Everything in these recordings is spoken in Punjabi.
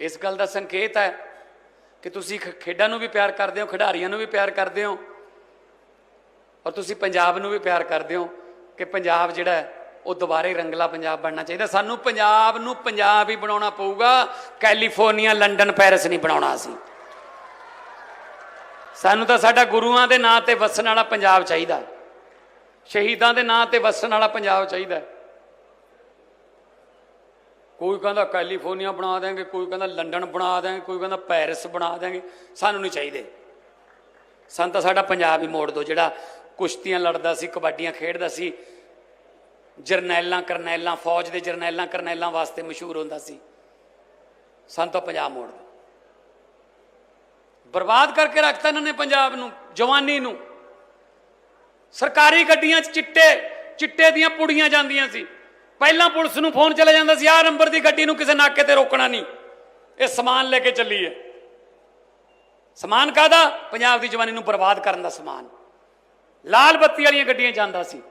ਇਸ ਗੱਲ ਦਾ ਸੰਕੇਤ ਹੈ ਕਿ ਤੁਸੀਂ ਖ- ਖੇਡਾਂ ਨੂੰ ਵੀ ਪਿਆਰ ਕਰਦੇ ਹੋ, ਖਿਡਾਰੀਆਂ ਨੂੰ ਵੀ ਪਿਆਰ ਕਰਦੇ ਹੋ ਔਰ ਤੁਸੀਂ ਪੰਜਾਬ ਨੂੰ ਵੀ ਪਿਆਰ ਕਰਦੇ ਹੋ ਕਿ ਪੰਜਾਬ ਜਿਹੜਾ ਉਹ ਦੁਬਾਰੇ ਰੰਗਲਾ ਪੰਜਾਬ ਬਣਨਾ ਚਾਹੀਦਾ। ਸਾਨੂੰ ਪੰਜਾਬ ਨੂੰ ਪੰਜਾਬ ਹੀ ਬਣਾਉਣਾ ਪਊਗਾ। ਕੈਲੀਫੋਰਨੀਆ, ਲੰਡਨ, ਪੈਰਿਸ ਨਹੀਂ ਬਣਾਉਣਾ ਅਸੀਂ। ਸਾਨੂੰ ਤਾਂ ਸਾਡਾ ਗੁਰੂਆਂ ਦੇ ਨਾਂ ਤੇ ਵਸਣ ਵਾਲਾ ਪੰਜਾਬ ਚਾਹੀਦਾ। ਸ਼ਹੀਦਾਂ ਦੇ ਨਾਂ ਤੇ ਵਸਣ ਵਾਲਾ ਪੰਜਾਬ ਚਾਹੀਦਾ। ਕੋਈ ਕਹਿੰਦਾ ਕੈਲੀਫੋਰਨੀਆ ਬਣਾ ਦੇਾਂਗੇ ਕੋਈ ਕਹਿੰਦਾ ਲੰਡਨ ਬਣਾ ਦੇਾਂਗੇ ਕੋਈ ਕਹਿੰਦਾ ਪੈਰਿਸ ਬਣਾ ਦੇਾਂਗੇ ਸਾਨੂੰ ਨਹੀਂ ਚਾਹੀਦੇ। ਸਾਨੂੰ ਤਾਂ ਸਾਡਾ ਪੰਜਾਬ ਹੀ ਮੋੜ ਦਿਓ, ਜਿਹੜਾ ਕੁਸ਼ਤੀਆਂ ਲੜਦਾ ਸੀ, ਕਬੱਡੀਆਂ ਖੇਡਦਾ ਸੀ, ਜਰਨੈਲਾਂ, ਕਰਨੈਲਾਂ, ਫੌਜ ਦੇ ਜਰਨੈਲਾਂ, ਕਰਨੈਲਾਂ ਵਾਸਤੇ ਮਸ਼ਹੂਰ ਹੁੰਦਾ ਸੀ। ਸਾਨੂੰ ਤਾਂ ਪੰਜਾਬ ਮੋੜ ਦਿਓ। ਬਰਬਾਦ ਕਰਕੇ ਰੱਖਤਾ ਇਹਨਾਂ ਨੇ ਪੰਜਾਬ ਨੂੰ, ਜਵਾਨੀ ਨੂੰ। ਸਰਕਾਰੀ ਗੱਡੀਆਂ 'ਚ ਚਿੱਟੇ ਚਿੱਟੇ ਦੀਆਂ ਪੁੜੀਆਂ ਜਾਂਦੀਆਂ ਸੀ। ਪਹਿਲਾਂ ਪੁਲਿਸ ਨੂੰ ਫੋਨ ਚਲਾ ਜਾਂਦਾ ਸੀ, ਆਹ ਨੰਬਰ ਦੀ ਗੱਡੀ ਨੂੰ ਕਿਸੇ ਨਾਕੇ ਤੇ ਰੋਕਣਾ ਨਹੀਂ। ਇਹ ਸਮਾਨ ਲੈ ਕੇ ਚੱਲੀ ਹੈ। ਸਮਾਨ ਕਾਦਾ ਪੰਜਾਬ ਦੀ ਜਵਾਨੀ ਨੂੰ ਬਰਬਾਦ ਕਰਨ ਦਾ ਸਮਾਨ। ਲਾਲ ਬੱਤੀ ਵਾਲੀਆਂ ਗੱਡੀਆਂ ਜਾਂਦਾ ਸੀ।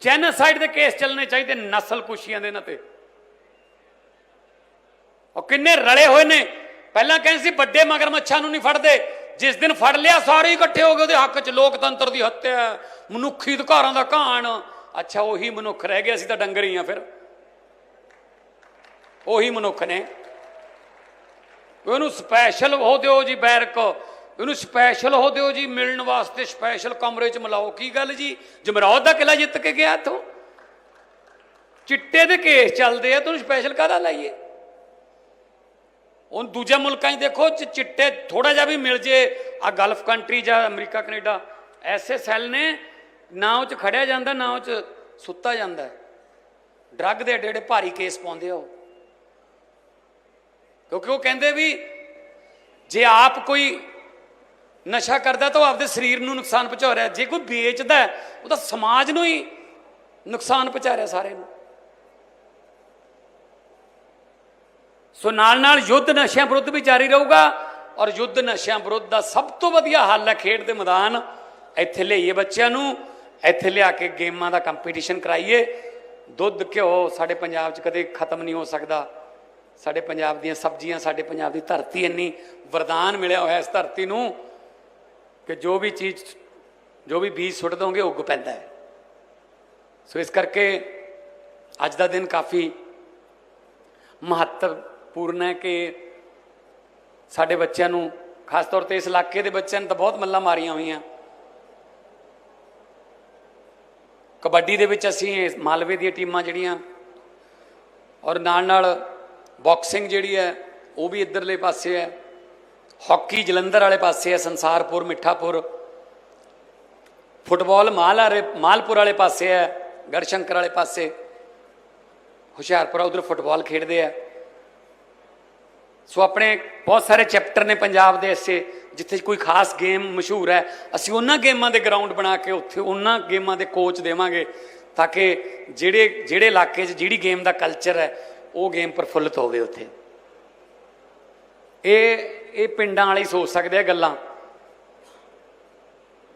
ਜੈਨੋਸਾਈਡ ਦੇ ਕੇਸ ਚੱਲਣੇ ਚਾਹੀਦੇ ਨਸਲ ਕੁਸ਼ੀਆਂ ਦੇ ਨਾਂ ਤੇ। ਉਹ ਕਿੰਨੇ ਰਲੇ ਹੋਏ ਨੇ। ਪਹਿਲਾਂ ਕਹਿੰਦੇ ਸੀ ਵੱਡੇ ਮਗਰਮੱਛਾਂ ਨੂੰ ਨਹੀਂ ਫੜਦੇ। ਜਿਸ ਦਿਨ ਫੜ ਲਿਆ, ਸਾਰੇ ਇਕੱਠੇ ਹੋ ਗਏ, ਉਹਦੇ ਹੱਕ 'ਚ ਲੋਕਤੰਤਰ ਦੀ ਹੱਤਿਆ, ਮਨੁੱਖੀ ਅਧਿਕਾਰਾਂ ਦਾ ਘਾਣ। ਅੱਛਾ, ਉਹੀ ਮਨੁੱਖ ਰਹਿ ਗਿਆ, ਅਸੀਂ ਤਾਂ ਡੰਗਰ ਹੀ ਆ ਫਿਰ। ਉਹੀ ਮਨੁੱਖ ਨੇ। ਉਹਨੂੰ ਸਪੈਸ਼ਲ ਹੋ ਦਿਓ ਜੀ ਬੈਰਕ। ਇਹਨੂੰ ਸਪੈਸ਼ਲ ਹੋ ਦਿਓ ਜੀ, ਮਿਲਣ ਵਾਸਤੇ ਸਪੈਸ਼ਲ ਕਮਰੇ 'ਚ ਮਿਲਾਓ। ਕੀ ਗੱਲ ਜੀ? ਜਮਰੌਦ ਦਾ ਕਿਲਾ ਜਿੱਤ ਕੇ ਗਿਆ ਇੱਥੋਂ? ਚਿੱਟੇ ਦੇ ਕੇਸ ਚੱਲਦੇ ਆ ਤੁਹਾਨੂੰ ਸਪੈਸ਼ਲ ਕਾਹਦਾ ਲਾਈਏ? ਹੁਣ ਦੂਜੇ ਮੁਲਕਾਂ 'ਚ ਦੇਖੋ ਚਿੱਟੇ ਥੋੜਾ ਜਿਹਾ ਵੀ ਮਿਲ ਜੇ। ਆ ਗਲਫ ਕੰਟਰੀ ਜਾਂ ਅਮਰੀਕਾ, ਕੈਨੇਡਾ, ਐਸੇ ਸੈੱਲ ਨੇ ਨਾ ਉਹ 'ਚ ਖੜਿਆ ਜਾਂਦਾ, ਨਾ ਉਹ 'ਚ ਸੁੱਤਾ ਜਾਂਦਾ। ਡਰੱਗ ਦੇ ਏਡੇ ਏਡੇ ਭਾਰੀ ਕੇਸ ਪਾਉਂਦੇ ਆ ਉਹ। ਕਿਉਂਕਿ ਉਹ ਕਹਿੰਦੇ ਵੀ ਜੇ ਆਪ ਕੋਈ ਨਸ਼ਾ ਕਰਦਾ ਤਾਂ ਉਹ ਆਪਦੇ ਸਰੀਰ ਨੂੰ ਨੁਕਸਾਨ ਪਹੁੰਚਾ ਰਿਹਾ। ਜੇ ਕੋਈ ਵੇਚਦਾ ਉਹ ਤਾਂ ਸਮਾਜ ਨੂੰ ਹੀ ਨੁਕਸਾਨ ਪਹੁੰਚਾ ਰਿਹਾ ਸਾਰੇ ਨੂੰ। ਸੋ ਨਾਲ ਨਾਲ ਯੁੱਧ ਨਸ਼ਿਆਂ ਵਿਰੁੱਧ ਵੀ ਜਾਰੀ ਰਹੂਗਾ ਔਰ ਯੁੱਧ ਨਸ਼ਿਆਂ ਵਿਰੁੱਧ ਦਾ ਸਭ ਤੋਂ ਵਧੀਆ ਹੱਲ ਹੈ ਖੇਡ ਦੇ ਮੈਦਾਨ। ਇੱਥੇ ਲਈਏ ਬੱਚਿਆਂ ਨੂੰ ਇੱਥੇ ਲਿਆ ਕੇ ਗੇਮਾਂ ਦਾ ਕੰਪੀਟੀਸ਼ਨ ਕਰਾਈਏ। ਦੁੱਧ, ਘਿਓ ਸਾਡੇ ਪੰਜਾਬ 'ਚ ਕਦੇ ਖਤਮ ਨਹੀਂ ਹੋ ਸਕਦਾ। ਸਾਡੇ ਪੰਜਾਬ ਦੀਆਂ ਸਬਜ਼ੀਆਂ, ਸਾਡੇ ਪੰਜਾਬ ਦੀ ਧਰਤੀ ਇੰਨੀ ਵਰਦਾਨ ਮਿਲਿਆ ਹੋਇਆ ਇਸ ਧਰਤੀ ਨੂੰ ਕਿ ਜੋ ਵੀ ਚੀਜ਼, ਜੋ ਵੀ ਬੀਜ ਸੁੱਟ ਦੋਗੇ, ਉੱਗ ਪੈਂਦਾ ਹੈ। ਸੋ ਇਸ ਕਰਕੇ ਅੱਜ ਦਾ ਦਿਨ ਕਾਫੀ ਮਹੱਤਵਪੂਰਨ ਹੈ ਕਿ ਸਾਡੇ ਬੱਚਿਆਂ ਨੂੰ, ਖਾਸ ਤੌਰ ਤੇ ਇਸ ਇਲਾਕੇ ਦੇ ਬੱਚਿਆਂ ਨੂੰ ਤਾਂ ਬਹੁਤ ਮੱਲਾਂ ਮਾਰੀਆਂ ਹੋਈਆਂ। ਕਬੱਡੀ ਦੇ ਵਿੱਚ ਅਸੀਂ ਮਾਲਵੇ ਦੀਆਂ ਟੀਮਾਂ ਜਿਹੜੀਆਂ ਔਰ ਨਾਲ ਨਾਲ ਬਾਕਸਿੰਗ ਜਿਹੜੀ ਹੈ, ਉਹ ਵੀ ਇਧਰਲੇ ਪਾਸੇ ਹੈ। ਹਾਕੀ ਜਲੰਧਰ ਵਾਲੇ ਪਾਸੇ ਹੈ, ਸੰਸਾਰਪੁਰ, ਮਿੱਠਾਪੁਰ। ਫੁੱਟਬਾਲ ਮਾਲ ਵਾਲੇ, ਮਾਲਪੁਰ ਵਾਲੇ ਪਾਸੇ ਹੈ, ਗੜਸ਼ੰਕਰ ਵਾਲੇ ਪਾਸੇ। ਹੁਸ਼ਿਆਰਪੁਰ ਉਧਰ ਫੁੱਟਬਾਲ ਖੇਡਦੇ ਆ। ਸੋ ਆਪਣੇ ਬਹੁਤ ਸਾਰੇ ਚੈਪਟਰ ਨੇ ਪੰਜਾਬ ਦੇ ਐਸੇ ਜਿੱਥੇ ਕੋਈ ਖਾਸ ਗੇਮ ਮਸ਼ਹੂਰ ਹੈ, ਅਸੀਂ ਉਹਨਾਂ ਗੇਮਾਂ ਦੇ ਗਰਾਊਂਡ ਬਣਾ ਕੇ ਉੱਥੇ ਉਹਨਾਂ ਗੇਮਾਂ ਦੇ ਕੋਚ ਦੇਵਾਂਗੇ ਤਾਂ ਕਿ ਜਿਹੜੇ ਜਿਹੜੇ ਇਲਾਕੇ 'ਚ ਜਿਹੜੀ ਗੇਮ ਦਾ ਕਲਚਰ ਹੈ, ਉਹ ਗੇਮ ਪ੍ਰਫੁੱਲਤ ਹੋਵੇ ਉੱਥੇ। ਇਹ ਇਹ ਪਿੰਡਾਂ ਵਾਲੇ ਸੋਚ ਸਕਦੇ ਆ ਗੱਲਾਂ।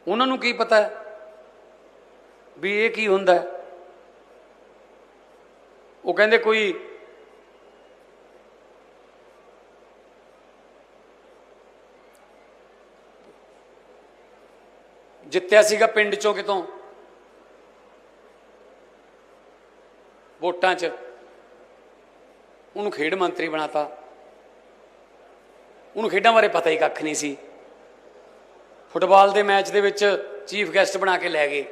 ਉਹਨਾਂ ਨੂੰ ਕੀ ਪਤਾ ਵੀ ਇਹ ਕੀ ਹੁੰਦਾ? ਉਹ ਕਹਿੰਦੇ ਕੋਈ ਜਿੱਤਿਆ ਸੀਗਾ ਪਿੰਡ ਚੋਂ ਕਿਤੋਂ? ਵੋਟਾਂ 'ਚ। ਉਹਨੂੰ ਖੇਡ ਮੰਤਰੀ ਬਣਾਤਾ। ਉਹਨੂੰ ਖੇਡਾਂ ਬਾਰੇ ਪਤਾ ਹੀ ਕੱਖ ਨਹੀਂ ਸੀ। ਫੁੱਟਬਾਲ ਦੇ ਮੈਚ ਦੇ ਵਿੱਚ ਚੀਫ ਗੈਸਟ ਬਣਾ ਕੇ ਲੈ ਗਏ।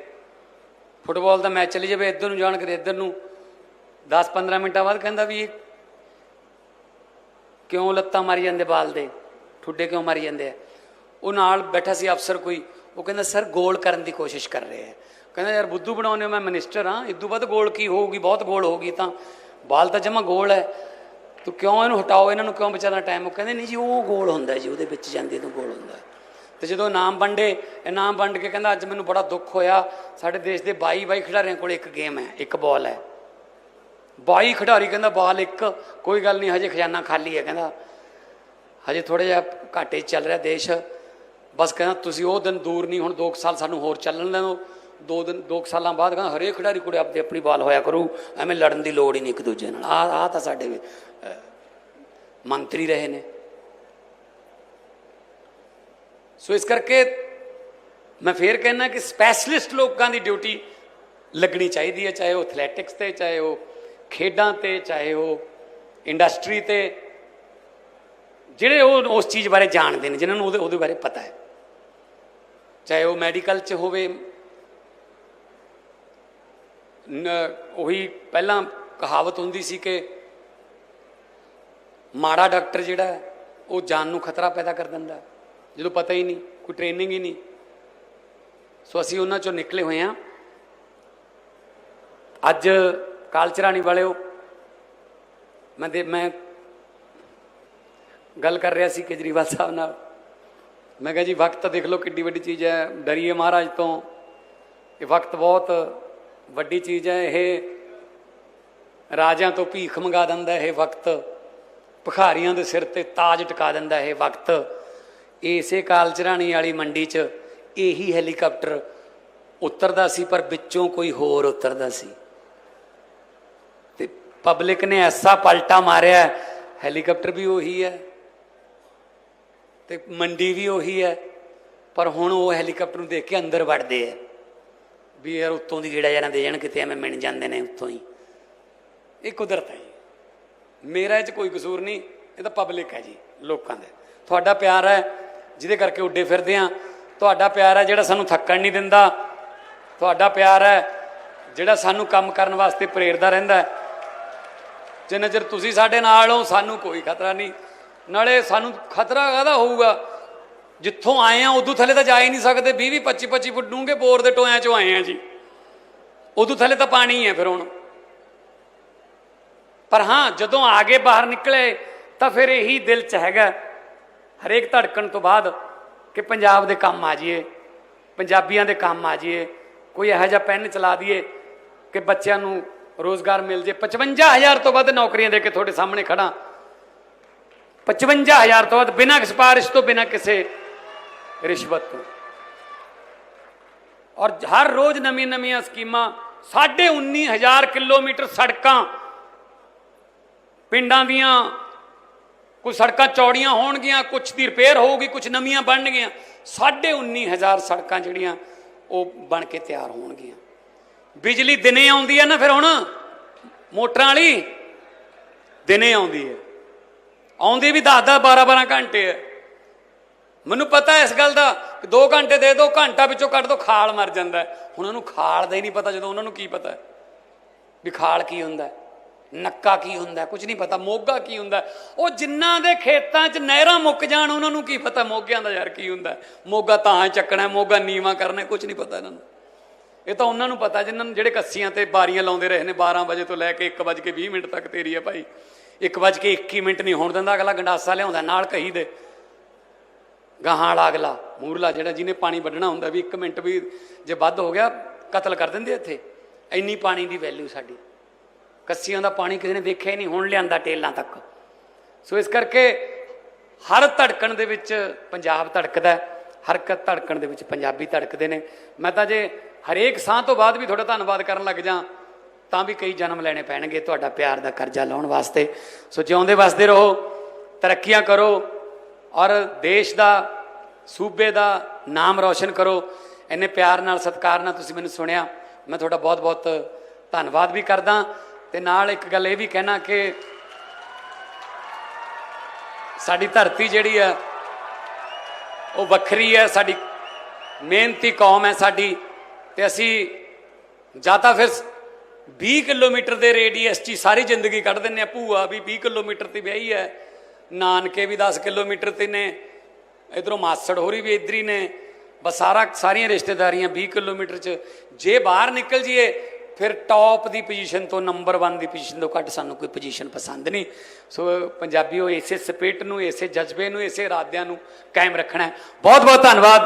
ਫੁੱਟਬਾਲ ਦਾ ਮੈਚ ਚੱਲੀ ਜਾਵੇ, ਇੱਧਰ ਨੂੰ ਜਾਣ ਕਰੇ, ਇੱਧਰ ਨੂੰ। 10-15 ਮਿੰਟਾਂ ਬਾਅਦ ਕਹਿੰਦਾ ਵੀ ਇਹ ਕਿਉਂ ਲੱਤਾਂ ਮਾਰੀ ਜਾਂਦੇ ਬਾਲ ਦੇ? ਠੁੱਡੇ ਕਿਉਂ ਮਾਰੀ ਜਾਂਦੇ ਆ? ਉਹ ਨਾਲ ਬੈਠਾ ਸੀ ਅਫਸਰ ਕੋਈ ਉਹ ਕਹਿੰਦਾ, ਸਰ, ਗੋਲ ਕਰਨ ਦੀ ਕੋਸ਼ਿਸ਼ ਕਰ ਰਹੇ ਹੈ। ਕਹਿੰਦਾ, ਯਾਰ, ਬੁੱਧੂ ਬਣਾਉਣੇ ਮੈਂ ਮਿਨਿਸਟਰ ਹਾਂ। ਇਦੋਂ ਬਾਅਦ ਗੋਲ ਕੀ ਹੋਊਗੀ? ਬਹੁਤ ਗੋਲ ਹੋਊਗੀ ਤਾਂ। ਬਾਲ ਤਾਂ ਜਮਾ ਗੋਲ ਹੈ। ਤੂੰ ਕਿਉਂ ਇਹਨੂੰ ਹਟਾਓ? ਇਹਨਾਂ ਨੂੰ ਕਿਉਂ ਬਚਾਉਣਾ ਟਾਈਮ ਉਹ ਕਹਿੰਦੇ, ਨਹੀਂ ਜੀ, ਉਹ ਗੋਲ ਹੁੰਦਾ ਜੀ, ਉਹਦੇ ਵਿੱਚ ਜਾਂਦੇ ਤਾਂ ਗੋਲ ਹੁੰਦਾ ਤੇ ਜਦੋਂ ਇਨਾਮ ਵੰਡੇ ਇਨਾਮ ਵੰਡ ਕੇ ਕਹਿੰਦਾ, ਅੱਜ ਮੈਨੂੰ ਬੜਾ ਦੁੱਖ ਹੋਇਆ। ਸਾਡੇ ਦੇਸ਼ ਦੇ 22 22 ਖਿਡਾਰੀਆਂ ਕੋਲ ਇੱਕ ਗੇਮ ਹੈ, ਇੱਕ ਬਾਲ ਹੈ। 22 ਖਿਡਾਰੀ ਕਹਿੰਦਾ, ਬਾਲ ਇੱਕ, ਕੋਈ ਗੱਲ ਨਹੀਂ, ਹਜੇ ਖਜ਼ਾਨਾ ਖਾਲੀ ਹੈ। ਕਹਿੰਦਾ, ਹਜੇ ਥੋੜਾ ਜਿਹਾ ਘਾਟੇ 'ਚ ਚੱਲ ਰਿਹਾ ਦੇਸ਼। ਬਸ ਕਹਿੰਦਾ, ਤੁਸੀਂ ਉਹ ਦਿਨ ਦੂਰ ਨਹੀਂ, ਹੁਣ 2 ਸਾਲ ਸਾਨੂੰ ਹੋਰ ਚੱਲਣ ਲੈਣੋ ਦੋ ਦਿਨ 2 ਸਾਲਾਂ ਬਾਅਦ ਕਹਿੰਦਾ, ਹਰੇਕ ਖਿਡਾਰੀ ਕੋਲੇ ਆਪਦੇ ਆਪਣੀ ਬਾਲ ਹੋਇਆ ਕਰੂ, ਐਵੇਂ ਲੜਨ ਦੀ ਲੋੜ ਹੀ ਨਹੀਂ ਇੱਕ ਦੂਜੇ ਨਾਲ। ਆ ਆ ਤਾਂ ਸਾਡੇ ਮੰਤਰੀ ਰਹੇ ਨੇ। ਸੋ ਇਸ ਕਰਕੇ ਮੈਂ ਫੇਰ ਕਹਿਣਾ ਕਿ ਸਪੈਸ਼ਲਿਸਟ ਲੋਕਾਂ ਦੀ ਡਿਊਟੀ ਲੱਗਣੀ ਚਾਹੀਦੀ ਹੈ, ਚਾਹੇ ਉਹ ਐਥਲੈਟਿਕਸ ਤੇ, ਚਾਹੇ ਉਹ ਖੇਡਾਂ ਤੇ, ਚਾਹੇ ਉਹ ਇੰਡਸਟਰੀ ਤੇ। ਜਿਹੜੇ ਉਹ, ਉਸ ਚੀਜ਼ ਬਾਰੇ ਜਾਣਦੇ ਨੇ, ਜਿਨ੍ਹਾਂ ਨੂੰ ਉਹਦੇ ਉਹਦੇ ਬਾਰੇ ਪਤਾ ਹੈ। ਚਾਹੇ ਉਹ ਮੈਡੀਕਲ ਚ ਹੋਵੇ ਉਹੀ ਪਹਿਲਾਂ ਕਹਾਵਤ ਹੁੰਦੀ ਸੀ ਕਿ ਮਾੜਾ ਡਾਕਟਰ ਜਿਹੜਾ ਉਹ ਜਾਨ ਨੂੰ ਖਤਰਾ ਪੈਦਾ ਕਰ ਦਿੰਦਾ ਜਦੋਂ ਪਤਾ ਹੀ ਨਹੀਂ, ਕੋਈ ਟ੍ਰੇਨਿੰਗ ਹੀ ਨਹੀਂ। ਸੋ ਅਸੀਂ ਉਹਨਾਂ ਚੋਂ ਨਿਕਲੇ ਹੋਏ ਹਾਂ। ਅੱਜ ਕਾਲਚਰਾਣੀ ਵਾਲਿਓ, ਮੈਂ ਦੇ, ਮੈਂ ਗੱਲ ਕਰ ਰਿਹਾ ਸੀ ਕੇਜਰੀਵਾਲ ਸਾਹਿਬ ਨਾਲ। ਮੈਂ ਕਿਹਾ ਜੀ, ਵਕਤ ਦੇਖ ਲਓ ਕਿੱਡੀ ਵੱਡੀ ਚੀਜ਼ ਹੈ। ਡਰੀਏ ਮਹਾਰਾਜ ਤੋਂ। ਇਹ ਵਕਤ ਬਹੁਤ ਵੱਡੀ ਚੀਜ਼ ਹੈ। ਇਹ ਰਾਜਿਆਂ ਤੋਂ ਭੀਖ ਮੰਗਾ ਦਿੰਦਾ ਇਹ ਵਕਤ ਭਖਾਰੀਆਂ ਦੇ ਸਿਰ ਤੇ ਤਾਜ ਟਿਕਾ ਦਿੰਦਾ ਇਹ ਵਕਤ ਇਸੇ ਕਾਲਚਰਾਣੀ ਵਾਲੀ ਮੰਡੀ 'ਚ ਇਹੀ ਹੈਲੀਕਾਪਟਰ ਉਤਰਦਾ ਸੀ, ਪਰ ਵਿੱਚੋਂ ਕੋਈ ਹੋਰ ਉਤਰਦਾ ਸੀ। ਤੇ ਪਬਲਿਕ ਨੇ ਐਸਾ ਪਲਟਾ ਮਾਰਿਆ। ਹੈਲੀਕਾਪਟਰ ਵੀ ਉਹੀ ਹੈ। ਤੇ ਮੰਡੀ ਵੀ ਉਹੀ ਹੈ, ਪਰ ਹੁਣ ਉਹ ਹੈਲੀਕਾਪਟਰ ਨੂੰ ਦੇਖ ਕੇ ਅੰਦਰ ਵੜਦੇ ਆ। ਵੀ ਯਾਰ ਉੱਤੋਂ ਦੀ ਜਿਹੜਾ ਜਣਾ ਦੇ ਜਾਣ, ਕਿਤੇ ਐਵੇਂ ਮਿਣ ਜਾਂਦੇ ਨੇ ਉੱਤੋਂ ਹੀ। ਇਹ ਕੁਦਰਤ ਹੈ ਜੀ। ਮੇਰਾ ਇਹ ਚ ਕੋਈ ਕਸੂਰ ਨਹੀਂ, ਇਹ ਤਾਂ ਪਬਲਿਕ ਹੈ ਜੀ, ਲੋਕਾਂ ਦਾ। ਤੁਹਾਡਾ ਪਿਆਰ ਹੈ, ਜਿਹਦੇ ਕਰਕੇ ਉੱਡੇ ਫਿਰਦੇ ਆ ਤੁਹਾਡਾ ਪਿਆਰ ਹੈ ਜਿਹੜਾ ਸਾਨੂੰ ਥੱਕਣ ਨਹੀਂ ਦਿੰਦਾ। ਤੁਹਾਡਾ ਪਿਆਰ ਹੈ ਜਿਹੜਾ ਸਾਨੂੰ ਕੰਮ ਕਰਨ ਵਾਸਤੇ ਪ੍ਰੇਰਦਾ ਰਹਿੰਦਾ ਜਿੰਨਾ ਚਿਰ ਤੁਸੀਂ ਸਾਡੇ ਨਾਲ ਹੋ, ਸਾਨੂੰ ਕੋਈ ਖਤਰਾ ਨਹੀਂ। ਨਾਲੇ ਸਾਨੂੰ ਖਤਰਾ ਕਾਹਦਾ ਹੋਊਗਾ? ਜਿੱਥੋਂ ਆਏ ਆ, ਉਦੋਂ ਥੱਲੇ ਤਾਂ ਜਾ ਹੀ ਨਹੀਂ ਸਕਦੇ। 20 20 25 25 ਫੁੱਟ ਡੂੰਘੇ ਬੋਰ ਦੇ ਟੋਇਆਂ ਚੋਂ ਆਏ ਆ ਜੀ। ਉਦੋਂ ਥੱਲੇ ਤਾਂ ਪਾਣੀ ਹੈ ਫਿਰ ਹੁਣ। ਪਰ ਹਾਂ, ਜਦੋਂ ਆਗੇ ਬਾਹਰ ਨਿਕਲੇ, ਤਾਂ ਫਿਰ ਇਹੀ ਦਿਲ ਚ ਹੈਗਾ, ਹਰੇਕ ਧੜਕਣ ਤੋਂ ਬਾਅਦ, ਕਿ ਪੰਜਾਬ ਦੇ ਕੰਮ ਆ ਜਾਈਏ, ਪੰਜਾਬੀਆਂ ਦੇ ਕੰਮ ਆ ਜਾਈਏ, ਕੋਈ ਇਹੋ ਜਿਹਾ ਪੈਨ ਚਲਾ ਦਈਏ, ਕਿ ਬੱਚਿਆਂ ਨੂੰ ਰੋਜ਼ਗਾਰ ਮਿਲ ਜੇ। 55000 ਤੋਂ ਵੱਧ ਨੌਕਰੀਆਂ ਦੇ ਕੇ ਤੁਹਾਡੇ ਸਾਹਮਣੇ ਖੜਾ 55000 ਤੋਂ ਵੱਧ, ਬਿਨਾਂ ਸਿਫਾਰਿਸ਼ ਤੋਂ, ਬਿਨਾਂ ਕਿਸੇ ਰਿਸ਼ਵਤ ਤੋਂ। ਔਰ ਹਰ ਰੋਜ਼ ਨਵੀਂ ਨਵੀਆਂ ਸਕੀਮਾਂ 19000 ਕਿਲੋਮੀਟਰ ਸੜਕਾਂ। ਪਿੰਡਾਂ ਦੀਆਂ ਕੋਈ ਸੜਕਾਂ ਚੌੜੀਆਂ ਹੋਣਗੀਆਂ, ਕੁਝ ਦੀ ਰਿਪੇਅਰ ਹੋਊਗੀ, ਕੁਝ ਨਵੀਆਂ ਬਣਨਗੀਆਂ। 19000 ਸੜਕਾਂ ਜਿਹੜੀਆਂ, ਉਹ ਬਣ ਕੇ ਤਿਆਰ ਹੋਣਗੀਆਂ। ਬਿਜਲੀ ਦਿਨੇ ਆਉਂਦੀ ਹੈ ਨਾ ਫਿਰ ਹੁਣ? ਮੋਟਰਾਂ ਵਾਲੀ ਦਿਨੇ ਆਉਂਦੀ ਹੈ। ਆਉਂਦੀ ਵੀ 10 10 12 12 ਘੰਟੇ ਹੈ ਮੈਨੂੰ ਪਤਾ ਇਸ ਗੱਲ ਦਾ ਕਿ 2 ਘੰਟੇ ਦੇ ਦਿਓ ਘੰਟਾ ਵਿੱਚੋਂ ਕੱਢ ਦੋ ਖਾਲ ਮਰ ਜਾਂਦਾ। ਹੁਣ ਉਹਨੂੰ ਖਾਲ ਦਾ ਹੀ ਨਹੀਂ ਪਤਾ ਜਦੋਂ ਉਹਨਾਂ ਨੂੰ ਕੀ ਪਤਾ। ਵੀ ਖਾਲ ਕੀ ਹੁੰਦਾ ਨੱਕਾ ਕੀ ਹੁੰਦਾ ਹੈ, ਕੁਝ ਨਹੀਂ ਪਤਾ ਮੋਗਾ ਕੀ ਹੁੰਦਾ ਉਹ ਜਿਨ੍ਹਾਂ ਦੇ ਖੇਤਾਂ 'ਚ ਨਹਿਰਾਂ ਮੁੱਕ ਜਾਣ ਉਹਨਾਂ ਨੂੰ ਕੀ ਪਤਾ ਮੋਗਿਆਂ ਦਾ ਯਾਰ ਕੀ ਹੁੰਦਾ ਮੋਗਾ ਤਾਂ ਚੱਕਣਾ ਮੋਗਾ ਨੀਵਾ ਕਰਨਾ ਹੈ, ਕੁਝ ਨਹੀਂ ਪਤਾ ਇਹਨਾਂ ਨੂੰ। ਇਹ ਤਾਂ ਉਹਨਾਂ ਨੂੰ ਪਤਾ ਜਿਨ੍ਹਾਂ ਨੂੰ ਜਿਹੜੇ ਕੱਸੀਆਂ ਤੇ ਬਾਰੀਆਂ ਲਾਉਂਦੇ ਰਹੇ ਨੇ 12 ਵਜੇ ਤੋਂ ਲੈ ਕੇ 1:20 ਮਿੰਟ ਤੱਕ ਤੇਰੀ ਹੈ ਭਾਈ। 1:21 ਮਿੰਟ ਨਹੀਂ ਹੋਣ ਦਿੰਦਾ ਅਗਲਾ ਗੰਡਾਸਾ ਲਿਆਉਂਦਾ ਨਾਲ ਕਹੀ ਦੇ। ਗਾਹਾਂ ਵਾਲਾ ਅਗਲਾ ਮੂਰਲਾ ਜਿਹੜਾ ਜਿਹਨੇ ਪਾਣੀ ਵੱਢਣਾ ਹੁੰਦਾ ਵੀ 1 ਮਿੰਟ ਵੀ ਜੇ ਵੱਧ ਹੋ ਗਿਆ ਕਤਲ ਕਰ ਦਿੰਦੇ ਇੱਥੇ। ਇੰਨੀ ਪਾਣੀ ਦੀ ਵੈਲਿਊ ਸਾਡੀ। ਕੱਸੀਆਂ ਦਾ ਪਾਣੀ ਕਿਸੇ ਨੇ ਦੇਖਿਆ ਹੀ ਨਹੀਂ ਹੁਣ ਲਿਆਂਦਾ ਟੇਲਾਂ ਤੱਕ। ਸੋ ਇਸ ਕਰਕੇ ਹਰ ਧੜਕਣ ਦੇ ਵਿੱਚ ਪੰਜਾਬ ਧੜਕਦਾ ਹੈ, ਹਰ ਇੱਕ ਧੜਕਣ ਦੇ ਵਿੱਚ ਪੰਜਾਬੀ ਧੜਕਦੇ ਨੇ। ਮੈਂ ਤਾਂ ਜੇ ਹਰੇਕ ਸਾਹ ਤੋਂ ਬਾਅਦ ਵੀ ਤੁਹਾਡਾ ਧੰਨਵਾਦ ਕਰਨ ਲੱਗ ਜਾਂ ਤਾਂ ਵੀ ਕਈ ਜਨਮ ਲੈਣੇ ਪੈਣਗੇ ਤੁਹਾਡਾ ਪਿਆਰ ਦਾ ਕਰਜ਼ਾ ਲਾਉਣ ਵਾਸਤੇ। ਸੋ ਜਿਉਂਦੇ ਵਸਦੇ ਰਹੋ, ਤਰੱਕੀਆਂ ਕਰੋ ਔਰ ਦੇਸ਼ ਦਾ, ਸੂਬੇ ਦਾ ਨਾਮ ਰੌਸ਼ਨ ਕਰੋ। ਇੰਨੇ ਪਿਆਰ ਨਾਲ, ਸਤਿਕਾਰ ਨਾਲ ਤੁਸੀਂ ਮੈਨੂੰ ਸੁਣਿਆ। ਮੈਂ ਤੁਹਾਡਾ ਬਹੁਤ ਬਹੁਤ ਧੰਨਵਾਦ ਵੀ ਕਰਦਾ। ਤੇ ਨਾਲ ਇੱਕ ਗੱਲ ਇਹ ਵੀ ਕਹਿਣਾ ਕਿ ਸਾਡੀ ਧਰਤੀ ਜਿਹੜੀ ਹੈ, ਉਹ ਵੱਖਰੀ ਹੈ, ਸਾਡੀ ਮਿਹਨਤੀ ਕੌਮ ਹੈ ਸਾਡੀ। ਤੇ ਅਸੀਂ ਜਾਂ ਤਾਂ ਫਿਰ 20 ਕਿਲੋਮੀਟਰ ਦੇ ਰੇਡੀਅਸ 'ਚ ਸਾਰੀ ਜ਼ਿੰਦਗੀ ਕੱਢ ਦਿੰਨੇ ਆ। ਭੂਆ ਵੀ 20 ਕਿਲੋਮੀਟਰ ਤੇ ਵਿਆਹੀ ਹੈ। ਨਾਨਕੇ ਵੀ 10 ਕਿਲੋਮੀਟਰ ਤੇ ਨੇ। ਇਧਰੋਂ ਮਾਸੜ ਹੋਰੀ ਵੀ ਇੱਧਰ ਹੀ ਨੇ। ਬਸ ਸਾਰਾ ਸਾਰੀਆਂ ਰਿਸ਼ਤੇਦਾਰੀਆਂ 20 ਕਿਲੋਮੀਟਰ 'ਚ। ਜੇ ਬਾਹਰ ਨਿਕਲ ਜੀਏ ਫਿਰ ਟੌਪ ਦੀ ਪੋਜੀਸ਼ਨ ਤੋਂ ਨੰਬਰ 1 ਦੀ ਪੋਜੀਸ਼ਨ ਤੋਂ ਘੱਟ ਸਾਨੂੰ ਕੋਈ ਪੋਜੀਸ਼ਨ ਪਸੰਦ ਨਹੀਂ। ਸੋ ਪੰਜਾਬੀਓ, ਇਸੇ ਸਪਿਰਿਟ ਨੂੰ, ਇਸੇ ਜਜ਼ਬੇ ਨੂੰ, ਇਸੇ ਇਰਾਦਿਆਂ ਨੂੰ ਕਾਇਮ ਰੱਖਣਾ ਹੈ। ਬਹੁਤ ਬਹੁਤ ਧੰਨਵਾਦ।